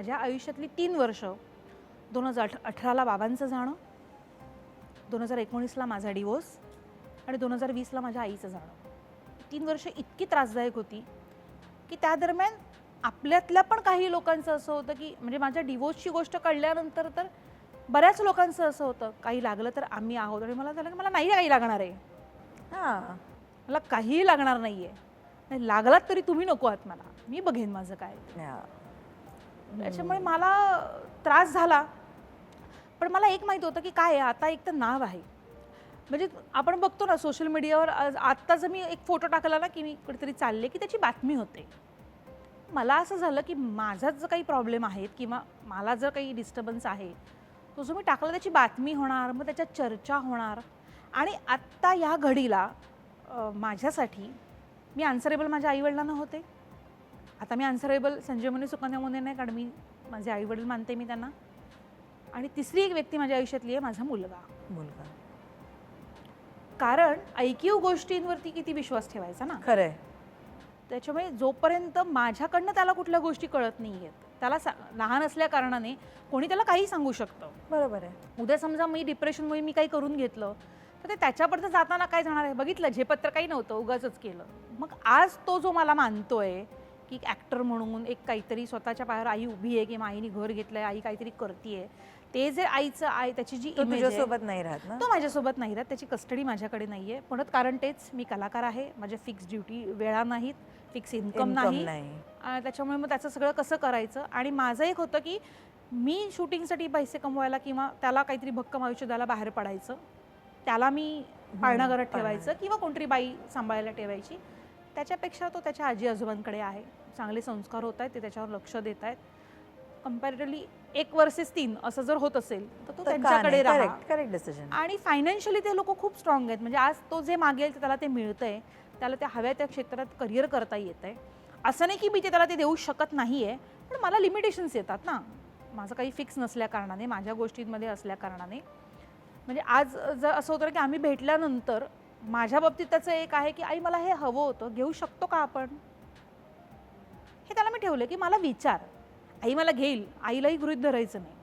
माझ्या आयुष्यातली तीन वर्ष दोन हजार अठ अठराला बाबांचं जाणं दोन हजार एकोणीसला माझा डिवोर्स आणि दोन हजार वीसला माझ्या आईचं जाणं. तीन वर्ष इतकी त्रासदायक होती की त्या दरम्यान आपल्यातल्या पण काही लोकांचं असं होतं की म्हणजे माझ्या डिवोर्सची गोष्ट कळल्यानंतर तर बऱ्याच लोकांचं असं होतं काही लागलं तर आम्ही आहोत आणि मला झालं की मला नाही काही लागणार आहे. हां. मला काहीही लागणार नाही आहे लागलात तरी तुम्ही नको आहात मला. मी बघेन माझं काय. त्याच्यामुळे मला त्रास झाला. पण मला एक माहीत होतं की काय आहे आता एक तर नाव आहे. म्हणजे आपण बघतो ना सोशल मीडियावर आत्ता जर मी एक फोटो टाकला ना की मी कुठेतरी चालले की त्याची बातमी होते. मला असं झालं की माझाच जर काही प्रॉब्लेम आहेत किंवा मला जर काही डिस्टर्बन्स आहे तो जो मी टाकला त्याची बातमी होणार मग त्याच्यात चर्चा होणार. आणि आत्ता या घडीला माझ्यासाठी मी आन्सरेबल माझ्या आईवडिलांना होते. आता मी आन्सरेबल संजय मुनी सुकन्यामध्ये नाही कारण मी माझे आईवडील मानते मी त्यांना. आणि तिसरी एक व्यक्ती माझ्या आयुष्यातली आहे माझा मुलगा. मुलगा. कारण ऐकीव गोष्टींवरती किती विश्वास ठेवायचा ना. खरंय. त्याच्यामुळे जोपर्यंत माझ्याकडनं त्याला कुठल्या गोष्टी कळत नाही आहेत त्याला सा लहान असल्या कारणाने कोणी त्याला काही सांगू शकतं. बरोबर आहे. उद्या समजा मी डिप्रेशनमुळे मी काही करून घेतलं तर ते त्याच्यापर्यंत जाताना काय जाणार आहे? बघितलं झेपत्र काही नव्हतं उगाच केलं. मग आज तो जो मला मानतोय की ॲक्टर म्हणून एक काहीतरी स्वतःच्या पायावर आई उभी आहे किंवा आईने घर घेतलंय आई काहीतरी करतीये. ते जे आईचं आई त्याची जी आहे, तुझ्यासोबत नाही राहत ना? तो माझ्यासोबत नाही राहत. त्याची कस्टडी माझ्याकडे नाही आहे म्हणत कारण तेच मी कलाकार आहे माझ्या फिक्स ड्युटी वेळा नाहीत फिक्स इन्कम नाही. त्याच्यामुळे मग त्याचं सगळं कसं करायचं? आणि माझं एक होतं की मी शूटिंगसाठी पैसे कमवायला किंवा त्याला काहीतरी भक्कम आयुष्य द्यायला बाहेर पडायचं. त्याला मी पाळणा घरात ठेवायचं किंवा कोणतरी बाई सांभाळायला ठेवायची. त्याच्यापेक्षा तो त्याच्या आजी आजोबांकडे आहे. चांगले संस्कार होत आहेत ते त्याच्यावर लक्ष देत आहेत. कम्पॅरेटिव्हली एक वर्सेस तीन असं जर होत असेल तर तो त्यांच्याकडे राहा. करेक्ट करेक्ट डिसिजन आणि फायनान्शियली ते लोक खूप स्ट्रॉंग आहेत. म्हणजे आज तो जे मागेल ते त्याला ते मिळतंय. त्याला त्या हव्या त्या क्षेत्रात करिअर करता येत आहे असं नाही की मी ते त्याला ते देऊ शकत नाही आहे पण मला लिमिटेशन्स येतात ना. माझं काही फिक्स नसल्या कारणाने माझ्या गोष्टींमध्ये असल्या कारणाने. म्हणजे आज जर असं होतं की आम्ही भेटल्यानंतर माझ्या बाबतीत त्याचं एक आहे की आई मला हे हवं होतं घेऊ शकतो का आपण? हे त्याला मी ठेवलं की मला विचार. आई मला घेईल आईलाही गृहीत धरायचं नाही.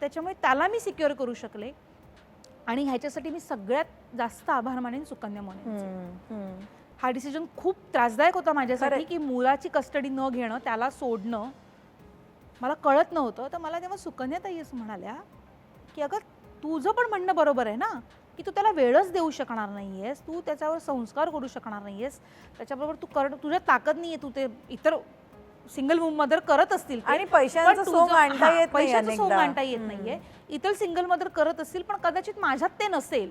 त्याच्यामुळे त्याला मी सिक्युअर करू शकले आणि ह्याच्यासाठी मी सगळ्यात जास्त आभार मानेन सुकन्या म्हणून हा डिसिजन खूप त्रासदायक होता माझ्यासाठी. की मुलाची कस्टडी न घेणं त्याला सोडणं मला कळत नव्हतं. तर मला तेव्हा सुकन्या ताई असं म्हणाल्या की अगं तुझं पण म्हणणं बरोबर आहे ना. की तू त्याला वेळच देऊ शकणार नाही आहेस तू त्याच्यावर संस्कार करू शकणार नाही आहेस त्याच्याबरोबर तू कर तुझ्या ताकद नाही आहे तू ते इतर सिंगल मदर करत असतील. आणि पैशांचं अनेकदा. आणता येत नाहीये इतर सिंगल मदर करत असतील पण कदाचित माझ्यात ते नसेल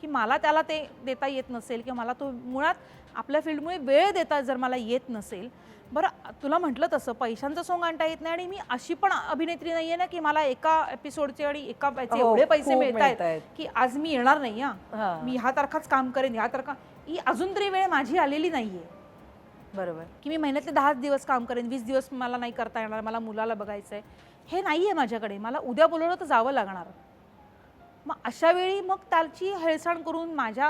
की मला त्याला ते देता येत नसेल किंवा मला तो मुळात आपल्या फील्डमुळे वेळ देता जर मला येत नसेल. बरं तुला म्हटलं तसं पैशांचं सोंग आणता येत नाही आणि मी अशी पण अभिनेत्री नाहीये ना की मला एका एपिसोडचे आणि एका हो, एवढे पैसे मिळत आहेत मिळतायत. की आज मी येणार नाही हा. मी ह्या तारखाच काम करेन ह्या तारखा ही अजून तरी वेळ माझी आलेली नाहीये. बरोबर. की मी महिन्यातले दहाच दिवस काम करेन वीस दिवस मला नाही करता येणार मला मुलाला बघायचं आहे हे नाही आहे माझ्याकडे मला उद्या बोलवलं तर जावं लागणार. मग अशा वेळी मग त्याची हेळसाण करून माझ्या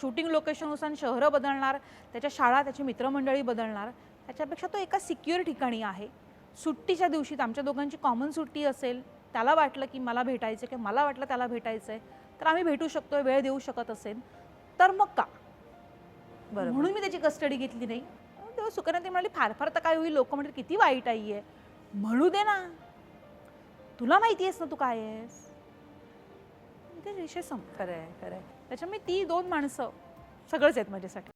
शूटिंग लोकेशननुसार शहरं बदलणार त्याच्या शाळा त्याची मित्रमंडळी बदलणार त्याच्यापेक्षा तो एका सिक्युअर ठिकाणी आहे. सुट्टीच्या दिवशी आमच्या दोघांची कॉमन सुट्टी असेल त्याला वाटलं की मला भेटायचं किंवा मला वाटलं त्याला भेटायचं आहे तर आम्ही भेटू शकतोय वेळ देऊ शकत असेल. तर मग का? बरोबर. म्हणून मी त्याची कस्टडी घेतली नाही. तेव्हा सुकन्या ती म्हणाली फार फार तर काय होईल? लोक म्हणतील किती वाईट आई आहे. म्हणू दे ना. तुला माहिती आहेस ना तू काय आहेस? ते रिशयसन खरं आहे खरं आहे त्याच्यामुळे ती दोन माणसं सगळंच आहेत माझ्यासाठी.